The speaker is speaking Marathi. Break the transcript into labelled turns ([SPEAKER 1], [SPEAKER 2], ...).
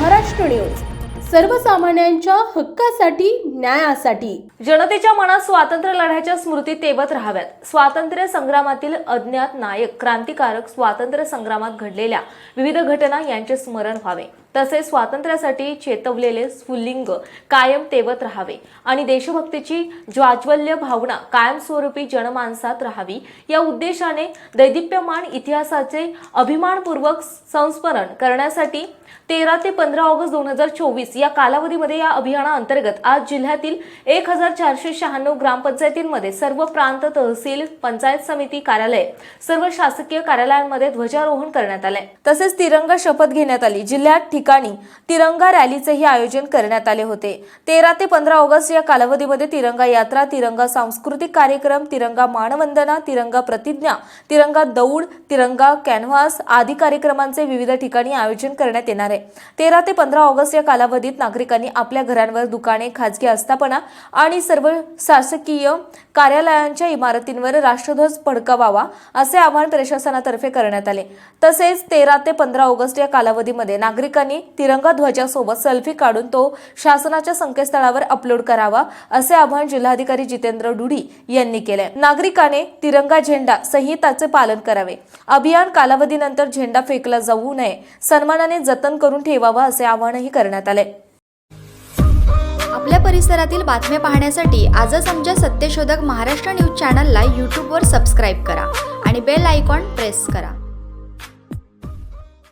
[SPEAKER 1] महाराष्ट्र न्यूज. सर्वसामान्यांच्या हक्कासाठी न्यायासाठी.
[SPEAKER 2] जनतेच्या मनात स्वातंत्र्य लढ्याच्या स्मृती तेवत राहाव्यात. स्वातंत्र्य संग्रामातील अज्ञात नायक क्रांतिकारक स्वातंत्र्य संग्रामात घडलेल्या विविध घटना यांचे स्मरण व्हावे. तसेच स्वातंत्र्यासाठी चेतवलेले स्फुल्लिंग कायम तेवत राहावे. आणि देशभक्तीची ज्वाज्वल्य भावना कायमस्वरूपी जनमानसात राहावी. या उद्देशाने दैदिप्यमान इतिहासाचे अभिमानपूर्वक संस्मरण करण्यासाठी तेरा ते पंधरा ऑगस्ट दोन हजार चोवीस या कालावधीमध्ये या अभियानाअंतर्गत आज जिल्ह्यातील एक हजार चारशे शहाण्णव ग्रामपंचायतींमध्ये सर्व प्रांत तहसील पंचायत समिती कार्यालय सर्व शासकीय कार्यालयांमध्ये ध्वजारोहण करण्यात आले. तसेच तिरंगा शपथ घेण्यात आली. जिल्ह्यात ठिकाणी तिरंगा रॅलीचेही आयोजन करण्यात आले होते. तेरा ते पंधरा ऑगस्ट या कालावधीमध्ये तिरंगा यात्रा तिरंगा सांस्कृतिक कार्यक्रम तिरंगा मानवंदना तिरंगा प्रतिज्ञा तिरंगा दौड तिरंगा कॅनव्हास आदी कार्यक्रमांचे विविध ठिकाणी आयोजन करण्यात येणार आहे. तेरा ते पंधरा ऑगस्ट या कालावधीत नागरिकांनी आपल्या घरांवर दुकाने खाजगी आस्थापना आणि सर्व शासकीय कार्यालयांच्या इमारतींवर राष्ट्रध्वज फडकवावा असे आवाहन प्रशासनातर्फे करण्यात आले. तसेच तेरा ते पंधरा ऑगस्ट या कालावधीमध्ये नागरिकांनी तिरंगा ध्वजासोबत सेल्फी काढून तो शासनाच्या संकेतस्थळावर अपलोड करावा असे आवाहन जिल्हाधिकारी जितेंद्र डुडी यांनी केले. नागरिकाने तिरंगा झेंडा संहिताचे पालन करावे. अभियान कालावधीनंतर झेंडा फेकला जाऊ नये. सन्मानाने जतन करून ठेवावा असे आवाहनही करण्यात आले.
[SPEAKER 3] आपल्या परिसरातील बातम्या पाहण्यासाठी आजच आमच्या सत्यशोधक महाराष्ट्र न्यूज चॅनलला यूट्यूबवर सबस्क्राईब करा आणि बेल आयकॉन प्रेस करा.